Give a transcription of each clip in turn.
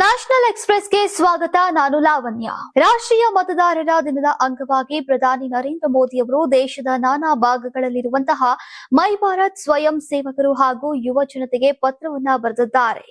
National ಎಕ್ಸ್ಪ್ರೆಸ್ಗೆ ಸ್ವಾಗತ ನಾನು ಲಾವಣ್ಯ. ರಾಷ್ಟ್ರೀಯ ಮತದಾರರ ದಿನದ ಅಂಗವಾಗಿ ಪ್ರಧಾನಿ ನರೇಂದ್ರ ಮೋದಿ ಅವರು ದೇಶದ ನಾನಾ ಭಾಗಗಳಲ್ಲಿರುವಂತಹ ಮೈ ಭಾರತ್ ಸ್ವಯಂ ಸೇವಕರು ಹಾಗೂ ಯುವ ಜನತೆಗೆ ಪತ್ರವನ್ನ ಬರೆದಿದ್ದಾರೆ.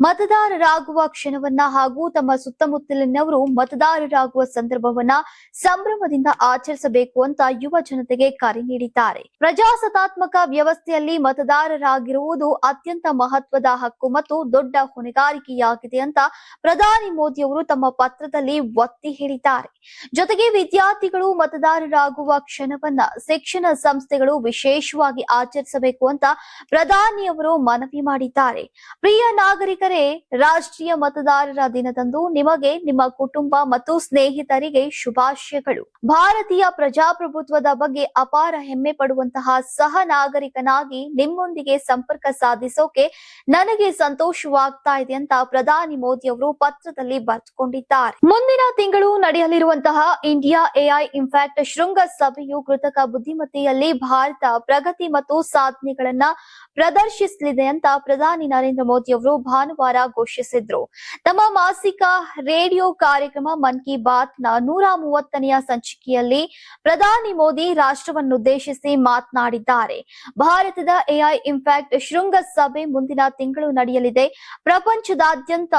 ಮತದಾರರಾಗುವ ಕ್ಷಣವನ್ನ ಹಾಗೂ ತಮ್ಮ ಸುತ್ತಮುತ್ತಲಿನವರು ಮತದಾರರಾಗುವ ಸಂದರ್ಭವನ್ನ ಸಂಭ್ರಮದಿಂದ ಆಚರಿಸಬೇಕು ಅಂತ ಯುವ ಜನತೆಗೆ ಕರೆ ನೀಡಿದ್ದಾರೆ. ಪ್ರಜಾಸತ್ತಾತ್ಮಕ ವ್ಯವಸ್ಥೆಯಲ್ಲಿ ಮತದಾರರಾಗಿರುವುದು ಅತ್ಯಂತ ಮಹತ್ವದ ಹಕ್ಕು ಮತ್ತು ದೊಡ್ಡ ಹೊಣೆಗಾರಿಕೆಯಾಗಿದೆ ಅಂತ ಪ್ರಧಾನಿ ಮೋದಿ ಅವರು ತಮ್ಮ ಪತ್ರದಲ್ಲಿ ಒತ್ತಿ ಹೇಳಿದ್ದಾರೆ. ಜೊತೆಗೆ ವಿದ್ಯಾರ್ಥಿಗಳು ಮತದಾರರಾಗುವ ಕ್ಷಣವನ್ನ ಶಿಕ್ಷಣ ಸಂಸ್ಥೆಗಳು ವಿಶೇಷವಾಗಿ ಆಚರಿಸಬೇಕು ಅಂತ ಪ್ರಧಾನಿಯವರು ಮನವಿ ಮಾಡಿದ್ದಾರೆ. ಪ್ರಿಯ ನಾಗರಿಕರೇ, ರಾಷ್ಟ್ರೀಯ ಮತದಾರರ ದಿನದಂದು ನಿಮಗೆ ನಿಮ್ಮ ಕುಟುಂಬ ಮತ್ತು ಸ್ನೇಹಿತರಿಗೆ ಶುಭಾಶಯಗಳು. ಭಾರತೀಯ ಪ್ರಜಾಪ್ರಭುತ್ವದ ಬಗ್ಗೆ ಅಪಾರ ಹೆಮ್ಮೆ ಪಡುವಂತಹ ಸಹ ನಾಗರಿಕನಾಗಿ ನಿಮ್ಮೊಂದಿಗೆ ಸಂಪರ್ಕ ಸಾಧಿಸೋಕೆ ನನಗೆ ಸಂತೋಷವಾಗ್ತಾ ಇದೆ ಅಂತ ಪ್ರಧಾನಿ ಮೋದಿ ಅವರು ಪತ್ರದಲ್ಲಿ ಬರೆದುಕೊಂಡಿದ್ದಾರೆ ಮುಂದಿನ ತಿಂಗಳು ನಡೆಯಲಿರುವಂತಹ ಇಂಡಿಯಾ ಎಐ ಇಂಪ್ಯಾಕ್ಟ್ ಶೃಂಗ ಸಭೆಯು ಕೃತಕ ಬುದ್ಧಿಮತ್ತೆಯಲ್ಲಿ ಭಾರತ ಪ್ರಗತಿ ಮತ್ತು ಸಾಧನೆಗಳನ್ನ ಪ್ರದರ್ಶಿಸಲಿದೆ ಅಂತ ಪ್ರಧಾನಿ ನರೇಂದ್ರ ಮೋದಿ ಅವರು ಭಾನುವಾರ ಘೋಷಿಸಿದ್ರು. ತಮ್ಮ ಮಾಸಿಕ ರೇಡಿಯೋ ಕಾರ್ಯಕ್ರಮ ಮನ್ ಕಿ ಬಾತ್ನ ನೂರ ಮೂವತ್ತನೆಯ ಸಂಚಿಕೆಯಲ್ಲಿ ಪ್ರಧಾನಿ ಮೋದಿ ರಾಷ್ಟ್ರವನ್ನುದ್ದೇಶಿಸಿ ಮಾತನಾಡಿದ್ದಾರೆ. ಭಾರತದ ಎಐ ಇಂಪ್ಯಾಕ್ಟ್ ಶೃಂಗ ಸಭೆ ಮುಂದಿನ ತಿಂಗಳು ನಡೆಯಲಿದೆ. ಪ್ರಪಂಚದಾದ್ಯಂತ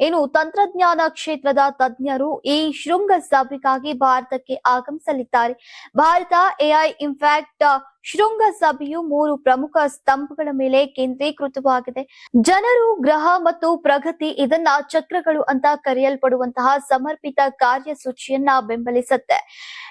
ಏನು ತಂತ್ರಜ್ಞಾನ ಕ್ಷೇತ್ರದ ತಜ್ಞರು ಈ ಶೃಂಗ ಸಭೆಗಾಗಿ ಭಾರತಕ್ಕೆ ಆಗಮಿಸಲಿದ್ದಾರೆ. ಭಾರತ ಎಐ ಇಂಪ್ಯಾಕ್ಟ್ ಶೃಂಗ ಸಭೆಯು ಮೂರು ಪ್ರಮುಖ ಸ್ತಂಭಗಳ ಮೇಲೆ ಕೇಂದ್ರೀಕೃತವಾಗಿದೆ. ಜನರು, ಗ್ರಹ ಮತ್ತು ಪ್ರಗತಿ ಇದನ್ನ ಚಕ್ರಗಳು ಅಂತ ಕರೆಯಲ್ಪಡುವಂತಹ ಸಮರ್ಪಿತ ಕಾರ್ಯಸೂಚಿಯನ್ನ ಬೆಂಬಲಿಸುತ್ತೆ.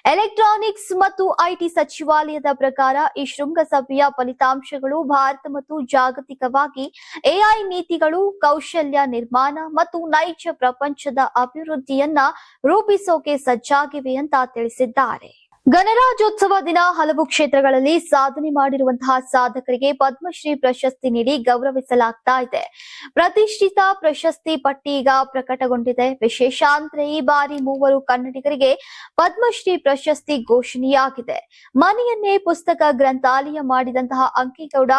ಎಲೆಕ್ಟ್ರಾನಿಕ್ಸ್ ಮತ್ತು ಐಟಿ ಸಚಿವಾಲಯದ ಪ್ರಕಾರ ಈ ಶೃಂಗಸಭೆಯ ಫಲಿತಾಂಶಗಳು ಭಾರತ ಮತ್ತು ಜಾಗತಿಕವಾಗಿ ಎಐ ನೀತಿಗಳು, ಕೌಶಲ್ಯ ನಿರ್ಮಾಣ ಮತ್ತು ನೈಜ ಪ್ರಪಂಚದ ಅಭಿವೃದ್ಧಿಯನ್ನ ರೂಪಿಸೋಕೆ ಸಜ್ಜಾಗಿವೆ ಅಂತ ತಿಳಿಸಿದ್ದಾರೆ. ಗಣರಾಜ್ಯೋತ್ಸವ ದಿನ ಹಲವು ಕ್ಷೇತ್ರಗಳಲ್ಲಿ ಸಾಧನೆ ಮಾಡಿರುವಂತಹ ಸಾಧಕರಿಗೆ ಪದ್ಮಶ್ರೀ ಪ್ರಶಸ್ತಿ ನೀಡಿ ಗೌರವಿಸಲಾಗ್ತಾ ಇದೆ. ಪ್ರತಿಷ್ಠಿತ ಪ್ರಶಸ್ತಿ ಪಟ್ಟಿ ಈಗ ಪ್ರಕಟಗೊಂಡಿದೆ. ವಿಶೇಷ ಅಂದ್ರೆ ಈ ಬಾರಿ ಮೂವರು ಕನ್ನಡಿಗರಿಗೆ ಪದ್ಮಶ್ರೀ ಪ್ರಶಸ್ತಿ ಘೋಷಣೆಯಾಗಿದೆ. ಮನೆಯನ್ನೇ ಪುಸ್ತಕ ಗ್ರಂಥಾಲಯ ಮಾಡಿದಂತಹ Ankigowda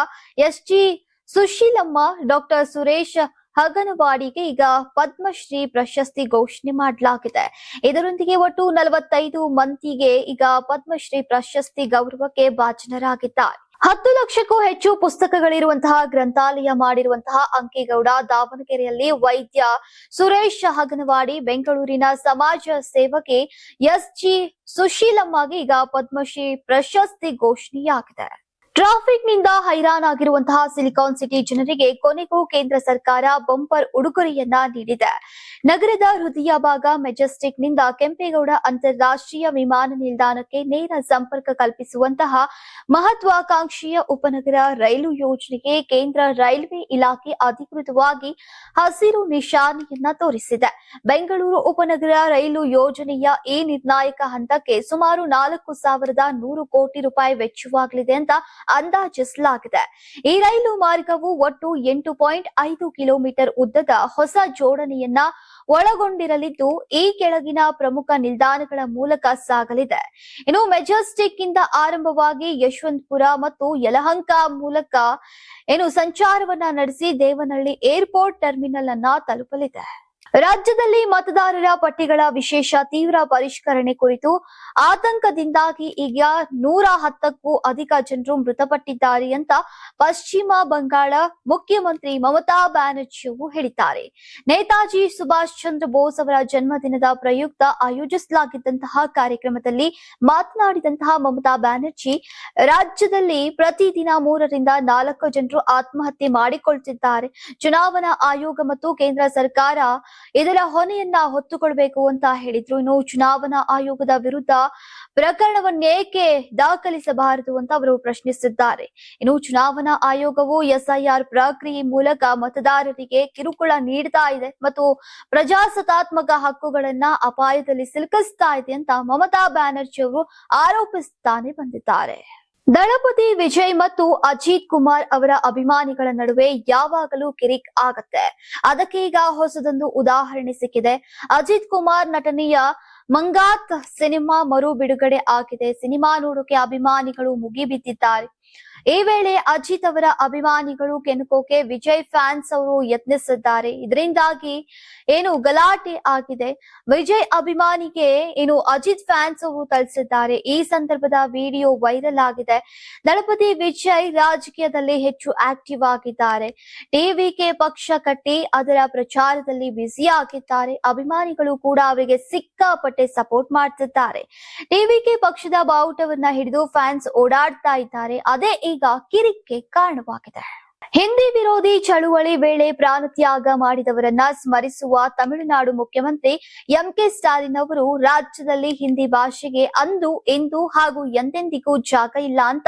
S G Susheelamma, doctor Suresh ಹಗನವಾಡಿಗೆ ಈಗ ಪದ್ಮಶ್ರೀ ಪ್ರಶಸ್ತಿ ಘೋಷಣೆ ಮಾಡಲಾಗಿದೆ. ಇದರೊಂದಿಗೆ ಒಟ್ಟು ನಲವತ್ತೈದು ಮಂದಿಗೆ ಈಗ ಪದ್ಮಶ್ರೀ ಪ್ರಶಸ್ತಿ ಗೌರವಕ್ಕೆ ಭಾಜನರಾಗಿದ್ದಾರೆ. ಹತ್ತು ಲಕ್ಷಕ್ಕೂ ಹೆಚ್ಚು ಪುಸ್ತಕಗಳಿರುವಂತಹ, ಗ್ರಂಥಾಲಯ ಮಾಡಿರುವಂತಹ ಅಂಕಿಗೌಡ ದಾವಣಗೆರೆಯಲ್ಲಿ ವೈದ್ಯ ಸುರೇಶ್ ಹಗನವಾಡಿ ಬೆಂಗಳೂರಿನ ಸಮಾಜ ಸೇವಕಿ ಎಸ್ ಜಿ ಸುಶೀಲಮ್ಮಗೆ ಈಗ ಪದ್ಮಶ್ರೀ ಪ್ರಶಸ್ತಿ ಘೋಷಣೆಯಾಗಿದೆ. ಟ್ರಾಫಿಕ್ನಿಂದ ಹೈರಾಣಾಗಿರುವಂತಹ ಸಿಲಿಕಾನ್ ಸಿಟಿ ಜನರಿಗೆ ಕೊನೆಗೂ ಕೇಂದ್ರ ಸರ್ಕಾರ ಬಂಪರ್ ಉಡುಗೊರೆಯನ್ನ ನೀಡಿದೆ. ನಗರದ ಹೃದಯ ಭಾಗ ಮೆಜೆಸ್ಟಿಕ್ನಿಂದ ಕೆಂಪೇಗೌಡ ಅಂತಾರಾಷ್ಟ್ರೀಯ ವಿಮಾನ ನಿಲ್ದಾಣಕ್ಕೆ ನೇರ ಸಂಪರ್ಕ ಕಲ್ಪಿಸುವಂತಹ ಮಹತ್ವಾಕಾಂಕ್ಷೆಯ ಉಪನಗರ ರೈಲು ಯೋಜನೆಗೆ ಕೇಂದ್ರ ರೈಲ್ವೆ ಇಲಾಖೆ ಅಧಿಕೃತವಾಗಿ ಹಸಿರು ನಿಶಾನೆಯನ್ನ ತೋರಿಸಿದೆ. ಬೆಂಗಳೂರು ಉಪನಗರ ರೈಲು ಯೋಜನೆಯ ಈ ನಿರ್ಣಾಯಕ ಹಂತಕ್ಕೆ ಸುಮಾರು ನಾಲ್ಕು ಸಾವಿರದ ನೂರು ಕೋಟಿ ರೂಪಾಯಿ ವೆಚ್ಚವಾಗಲಿದೆ ಅಂತ ಅಂದಾಜಿಸಲಾಗಿದೆ. ಈ ರೈಲು ಮಾರ್ಗವು ಒಟ್ಟು ಎಂಟು ಪಾಯಿಂಟ್ ಐದು ಕಿಲೋಮೀಟರ್ ಉದ್ದದ ಹೊಸ ಜೋಡಣೆಯನ್ನ ಒಳಗೊಂಡಿರಲಿದ್ದು ಈ ಕೆಳಗಿನ ಪ್ರಮುಖ ನಿಲ್ದಾಣಗಳ ಮೂಲಕ ಸಾಗಲಿದೆ. ಇನ್ನು ಮೆಜೆಸ್ಟಿಕ್ ಇಂದ ಆರಂಭವಾಗಿ ಯಶವಂತಪುರ ಮತ್ತು ಯಲಹಂಕ ಮೂಲಕ ಏನು ಸಂಚಾರವನ್ನ ನಡೆಸಿ ದೇವನಹಳ್ಳಿ ಏರ್ಪೋರ್ಟ್ ಟರ್ಮಿನಲ್ ಅನ್ನ ತಲುಪಲಿದೆ. ರಾಜ್ಯದಲ್ಲಿ ಮತದಾರರ ಪಟ್ಟಿಗಳ ವಿಶೇಷ ತೀವ್ರ ಪರಿಷ್ಕರಣೆ ಕುರಿತು ಆತಂಕದಿಂದಾಗಿ ಈಗ ನೂರ ಹತ್ತಕ್ಕೂ ಅಧಿಕ ಜನರು ಮೃತಪಟ್ಟಿದ್ದಾರೆ ಅಂತ ಪಶ್ಚಿಮ ಬಂಗಾಳ ಮುಖ್ಯಮಂತ್ರಿ ಮಮತಾ ಬ್ಯಾನರ್ಜಿಯವರು ಹೇಳಿದ್ದಾರೆ. ನೇತಾಜಿ ಸುಭಾಷ್ ಚಂದ್ರ ಬೋಸ್ ಅವರ ಜನ್ಮದಿನದ ಪ್ರಯುಕ್ತ ಆಯೋಜಿಸಲಾಗಿದ್ದಂತಹ ಕಾರ್ಯಕ್ರಮದಲ್ಲಿ ಮಾತನಾಡಿದಂತಹ ಮಮತಾ ಬ್ಯಾನರ್ಜಿ, ರಾಜ್ಯದಲ್ಲಿ ಪ್ರತಿದಿನ ಮೂರರಿಂದ ನಾಲ್ಕು ಜನರು ಆತ್ಮಹತ್ಯೆ ಮಾಡಿಕೊಳ್ತಿದ್ದಾರೆ. ಚುನಾವಣಾ ಆಯೋಗ ಮತ್ತು ಕೇಂದ್ರ ಸರ್ಕಾರ ಇದರ ಹೊಣೆಯನ್ನ ಹೊತ್ತುಕೊಳ್ಬೇಕು ಅಂತ ಹೇಳಿದ್ರು. ಇನ್ನು ಚುನಾವಣಾ ಆಯೋಗದ ವಿರುದ್ಧ ಪ್ರಕರಣವನ್ನೇಕೆ ದಾಖಲಿಸಬಾರದು ಅಂತ ಅವರು ಪ್ರಶ್ನಿಸಿದ್ದಾರೆ. ಇನ್ನು ಚುನಾವಣಾ ಆಯೋಗವು ಎಸ್ಐಆರ್ ಪ್ರಕ್ರಿಯೆ ಮೂಲಕ ಮತದಾರರಿಗೆ ಕಿರುಕುಳ ನೀಡ್ತಾ ಇದೆ ಮತ್ತು ಪ್ರಜಾಸತ್ತಾತ್ಮಕ ಹಕ್ಕುಗಳನ್ನ ಅಪಾಯದಲ್ಲಿ ಸಿಲುಕಿಸ್ತಾ ಇದೆ ಅಂತ ಮಮತಾ ಬ್ಯಾನರ್ಜಿ ಅವರು ಆರೋಪಿಸುತ್ತಾನೆ ಬಂದಿದ್ದಾರೆ. ದಳಪತಿ ವಿಜಯ್ ಮತ್ತು ಅಜಿತ್ ಕುಮಾರ್ ಅವರ ಅಭಿಮಾನಿಗಳ ನಡುವೆ ಯಾವಾಗಲೂ ಕಿರಿಕ್ ಆಗತ್ತೆ. ಅದಕ್ಕೆ ಈಗ ಹೊಸದೊಂದು ಉದಾಹರಣೆ ಸಿಕ್ಕಿದೆ. ಅಜಿತ್ ಕುಮಾರ್ ನಟನೆಯ ಮಂಗಾತ್ ಸಿನಿಮಾ ಮರು ಬಿಡುಗಡೆ ಆಗಿದೆ. ಸಿನಿಮಾ ನೋಡೋಕೆ ಅಭಿಮಾನಿಗಳು ಮುಗಿಬಿದ್ದಿದ್ದಾರೆ. ಈ ವೇಳೆ ಅಜಿತ್ ಅವರ ಅಭಿಮಾನಿಗಳು ಕೆಣಕೋಕೆ ವಿಜಯ್ ಫ್ಯಾನ್ಸ್ ಅವರು ಯತ್ನಿಸಿದ್ದಾರೆ. ಇದರಿಂದಾಗಿ ಏನು ಗಲಾಟೆ ಆಗಿದೆ. ವಿಜಯ್ ಅಭಿಮಾನಿಗೆ ಏನು ಅಜಿತ್ ಫ್ಯಾನ್ಸ್ ಅವರು ತಳಿಸಿದ್ದಾರೆ ಈ ಸಂದರ್ಭದ ವಿಡಿಯೋ ವೈರಲ್ ಆಗಿದೆ. ದಳಪತಿ ವಿಜಯ್ ರಾಜಕೀಯದಲ್ಲಿ ಹೆಚ್ಚು ಆಕ್ಟಿವ್ ಆಗಿದ್ದಾರೆ. ಟಿವಿಕೆ ಪಕ್ಷ ಕಟ್ಟಿ ಅದರ ಪ್ರಚಾರದಲ್ಲಿ ಬ್ಯುಸಿ ಆಗಿದ್ದಾರೆ. ಅಭಿಮಾನಿಗಳು ಕೂಡ ಅವರಿಗೆ ಸಿಕ್ಕಾಪಟ್ಟೆ ಸಪೋರ್ಟ್ ಮಾಡ್ತಿದ್ದಾರೆ. ಟಿವಿಕೆ ಪಕ್ಷದ ಬಾವುಟವನ್ನ ಹಿಡಿದು ಫ್ಯಾನ್ಸ್ ಓಡಾಡ್ತಾ ಇದ್ದಾರೆ. ಅದೇ ಈಗ ಕಿರಿಕ್ಕೆ ಕಾರಣವಾಗಿದೆ ಹಿಂದಿ ವಿರೋಧಿ ಚಳುವಳಿ ವೇಳೆ ಪ್ರಾಣತ್ಯಾಗ ಮಾಡಿದವರನ್ನ ಸ್ಮರಿಸುವ ತಮಿಳುನಾಡು ಮುಖ್ಯಮಂತ್ರಿ ಎಂಕೆ ಸ್ಟಾಲಿನ್ ಅವರು ರಾಜ್ಯದಲ್ಲಿ ಹಿಂದಿ ಭಾಷೆಗೆ ಅಂದು, ಇಂದು ಹಾಗೂ ಎಂದೆಂದಿಗೂ ಜಾಗ ಇಲ್ಲ ಅಂತ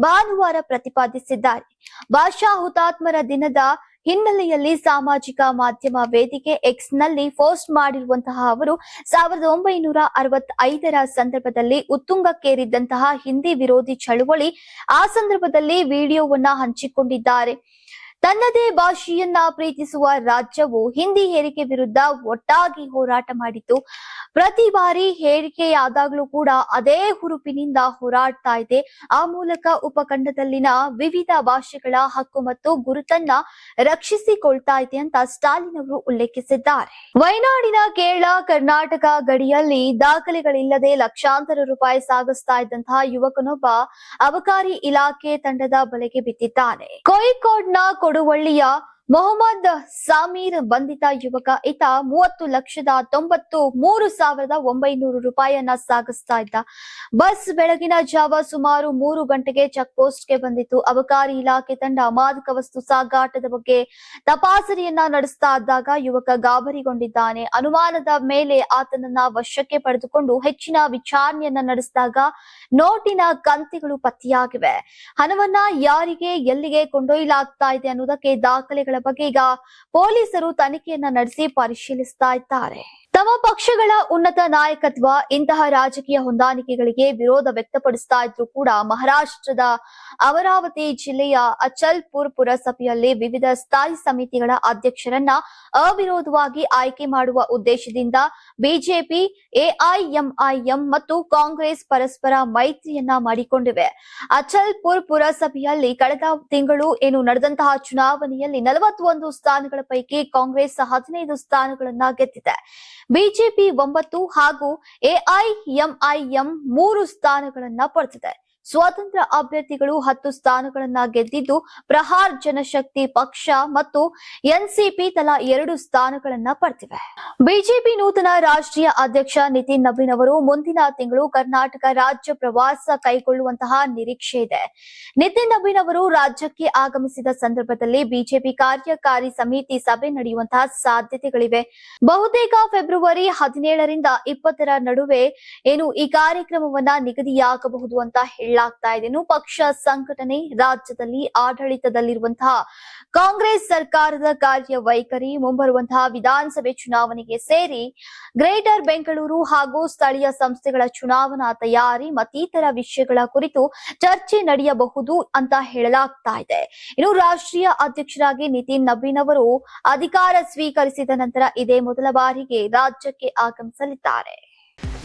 ಭಾನುವಾರ ಪ್ರತಿಪಾದಿಸಿದ್ದಾರೆ. ಭಾಷಾ ಹುತಾತ್ಮರ ದಿನದ ಹಿನ್ನೆಲೆಯಲ್ಲಿ ಸಾಮಾಜಿಕ ಮಾಧ್ಯಮ ವೇದಿಕೆ ಎಕ್ಸ್ನಲ್ಲಿ ಪೋಸ್ಟ್ ಮಾಡಿರುವಂತಹ ಅವರು ಸಾವಿರದ ಒಂಬೈನೂರ ಅರವತ್ತೈದರ ಸಂದರ್ಭದಲ್ಲಿ ಉತ್ತುಂಗಕ್ಕೇರಿದ್ದಂತಹ ಹಿಂದಿ ವಿರೋಧಿ ಚಳುವಳಿ ಆ ಸಂದರ್ಭದಲ್ಲಿ ವಿಡಿಯೋವನ್ನ ಹಂಚಿಕೊಂಡಿದ್ದಾರೆ. ತನ್ನದೇ ಭಾಷೆಯನ್ನ ಪ್ರೀತಿಸುವ ರಾಜ್ಯವು ಹಿಂದಿ ಹೇರಿಕೆ ವಿರುದ್ಧ ಒಟ್ಟಾಗಿ ಹೋರಾಟ ಮಾಡಿತು. ಪ್ರತಿ ಬಾರಿ ಹೇರಿಕೆಯಾದಾಗಲೂ ಕೂಡ ಅದೇ ಹುರುಪಿನಿಂದ ಹೋರಾಡ್ತಾ ಇದೆ. ಆ ಮೂಲಕ ಉಪಖಂಡದಲ್ಲಿನ ವಿವಿಧ ಭಾಷೆಗಳ ಹಕ್ಕು ಮತ್ತು ಗುರುತನ್ನ ರಕ್ಷಿಸಿಕೊಳ್ತಾ ಇದೆ ಅಂತ ಸ್ಟಾಲಿನ್ ಅವರು ಉಲ್ಲೇಖಿಸಿದ್ದಾರೆ. ವಯನಾಡಿನ ಕೇರಳ, ಕರ್ನಾಟಕ ಗಡಿಯಲ್ಲಿ ದಾಖಲೆಗಳಿಲ್ಲದೆ ಲಕ್ಷಾಂತರ ರೂಪಾಯಿ ಸಾಗಿಸ್ತಾ ಇದ್ದಂತಹ ಯುವಕನೊಬ್ಬ ಅಬಕಾರಿ ಇಲಾಖೆ ತಂಡದ ಬಲೆಗೆ ಬಿದ್ದಿದ್ದಾನೆ. ಕೋಯಿಕೋಡ್ನ கொடுவள்ளியா ಮೊಹಮ್ಮದ್ ಸಾಮೀರ್ ಬಂಧಿತ ಯುವಕ, ಈತ ಮೂವತ್ತು ಲಕ್ಷದ ತೊಂಬತ್ತು ಮೂರು ಸಾವಿರದ ಒಂಬೈನೂರು ರೂಪಾಯಿಯನ್ನ ಸಾಗಿಸ್ತಾ ಇದ್ದ. ಬಸ್ ಬೆಳಗಿನ ಜಾವ ಸುಮಾರು ಮೂರು ಗಂಟೆಗೆ ಚೆಕ್ ಪೋಸ್ಟ್ಗೆ ಬಂದಿತ್ತು. ಅಬಕಾರಿ ಇಲಾಖೆ ತಂಡ ಮಾದಕ ವಸ್ತು ಸಾಗಾಟದ ಬಗ್ಗೆ ತಪಾಸಣೆಯನ್ನ ನಡೆಸ್ತಾ ಇದ್ದಾಗ ಯುವಕ ಗಾಬರಿಗೊಂಡಿದ್ದಾನೆ. ಅನುಮಾನದ ಮೇಲೆ ಆತನನ್ನ ವಶಕ್ಕೆ ಪಡೆದುಕೊಂಡು ಹೆಚ್ಚಿನ ವಿಚಾರಣೆಯನ್ನ ನಡೆಸಿದಾಗ ನೋಟಿನ ಕಂತಿಗಳು ಪತ್ತೆಯಾಗಿವೆ. ಹಣವನ್ನ ಯಾರಿಗೆ, ಎಲ್ಲಿಗೆ ಕೊಂಡೊಯ್ಯಲಾಗ್ತಾ ಇದೆ ಅನ್ನೋದಕ್ಕೆ ದಾಖಲೆಗಳ ಬಗ್ಗೆ ಈಗ ಪೊಲೀಸರು ತನಿಖೆಯನ್ನ ನಡೆಸಿ ಪರಿಶೀಲಿಸ್ತಾ ಇದ್ದಾರೆ. ತಮ್ಮ ಪಕ್ಷಗಳ ಉನ್ನತ ನಾಯಕತ್ವ ಇಂತಹ ರಾಜಕೀಯ ಹೊಂದಾಣಿಕೆಗಳಿಗೆ ವಿರೋಧ ವ್ಯಕ್ತಪಡಿಸ್ತಾ ಇದ್ರು ಕೂಡ ಮಹಾರಾಷ್ಟ್ರದ ಅಮರಾವತಿ ಜಿಲ್ಲೆಯ ಅಚಲ್ಪುರ್ ಪುರಸಭೆಯಲ್ಲಿ ವಿವಿಧ ಸ್ಥಾಯಿ ಸಮಿತಿಗಳ ಅಧ್ಯಕ್ಷರನ್ನ ಅವಿರೋಧವಾಗಿ ಆಯ್ಕೆ ಮಾಡುವ ಉದ್ದೇಶದಿಂದ ಬಿಜೆಪಿ, ಎಐಎಂಐಎಂ ಮತ್ತು ಕಾಂಗ್ರೆಸ್ ಪರಸ್ಪರ ಮೈತ್ರಿಯನ್ನ ಮಾಡಿಕೊಂಡಿವೆ. ಅಚಲ್ಪುರ್ ಪುರಸಭೆಯಲ್ಲಿ ಕಳೆದ ತಿಂಗಳು ಏನು ನಡೆದಂತಹ ಚುನಾವಣೆಯಲ್ಲಿ ನಲವತ್ತೊಂದು ಸ್ಥಾನಗಳ ಪೈಕಿ ಕಾಂಗ್ರೆಸ್ ಹದಿನೈದು ಸ್ಥಾನಗಳನ್ನ ಗೆದ್ದಿದೆ. ಬಿಜೆಪಿ ಒಂಬತ್ತು ಹಾಗೂ ಎಐಎಂಐಎಂ ಮೂರು ಸ್ಥಾನಗಳನ್ನ ಪಡೆದಿದೆ. ಸ್ವತಂತ್ರ ಅಭ್ಯರ್ಥಿಗಳು ಹತ್ತು ಸ್ಥಾನಗಳನ್ನ ಗೆದ್ದಿದ್ದು ಪ್ರಹಾರ್ ಜನಶಕ್ತಿ ಪಕ್ಷ ಮತ್ತು ಎನ್ಸಿಪಿ ತಲಾ ಎರಡು ಸ್ಥಾನಗಳನ್ನ ಪಡೆದಿವೆ. ಬಿಜೆಪಿ ನೂತನ ರಾಷ್ಟ್ರೀಯ ಅಧ್ಯಕ್ಷ ನಿತಿನ್ ನವೀನ್ ಅವರು ಮುಂದಿನ ತಿಂಗಳು ಕರ್ನಾಟಕ ರಾಜ್ಯ ಪ್ರವಾಸ ಕೈಗೊಳ್ಳುವಂತಹ ನಿರೀಕ್ಷೆ ಇದೆ. ನಿತಿನ್ ನವೀನ್ ಅವರು ರಾಜ್ಯಕ್ಕೆ ಆಗಮಿಸಿದ ಸಂದರ್ಭದಲ್ಲಿ ಬಿಜೆಪಿ ಕಾರ್ಯಕಾರಿ ಸಮಿತಿ ಸಭೆ ನಡೆಯುವಂತಹ ಸಾಧ್ಯತೆಗಳಿವೆ. ಬಹುತೇಕ ಫೆಬ್ರವರಿ ಹದಿನೇಳರಿಂದ ಇಪ್ಪತ್ತರ ನಡುವೆ ಏನು ಈ ಕಾರ್ಯಕ್ರಮವನ್ನ ನಿಗದಿಯಾಗಬಹುದು ಅಂತ ಹೇಳಲಾಗ್ತಾ ಇದೆ. ಪಕ್ಷ ಸಂಘಟನೆ ರಾಜ್ಯದಲ್ಲಿ ಆಡಳಿತದಲ್ಲಿರುವಂತಹ ಕಾಂಗ್ರೆಸ್ ಸರ್ಕಾರದ ಕಾರ್ಯವೈಖರಿ ಮುಂಬರುವಂತಹ ವಿಧಾನಸಭೆ ಚುನಾವಣೆಗೆ ಸೇರಿ ಗ್ರೇಟರ್ ಬೆಂಗಳೂರು ಹಾಗೂ ಸ್ಥಳೀಯ ಸಂಸ್ಥೆಗಳ ಚುನಾವಣಾ ತಯಾರಿ ಮತ್ತಿತರ ವಿಷಯಗಳ ಕುರಿತು ಚರ್ಚೆ ನಡೆಯಬಹುದು ಅಂತ ಹೇಳಲಾಗ್ತಾ ಇದೆ. ಇನ್ನು ರಾಷ್ಟ್ರೀಯ ಅಧ್ಯಕ್ಷರಾಗಿ ನಿತಿನ್ ನಬೀನ್ ಅವರು ಅಧಿಕಾರ ಸ್ವೀಕರಿಸಿದ ನಂತರ ಇದೇ ಮೊದಲ ಬಾರಿಗೆ ರಾಜ್ಯಕ್ಕೆ ಆಗಮಿಸಲಿದ್ದಾರೆ.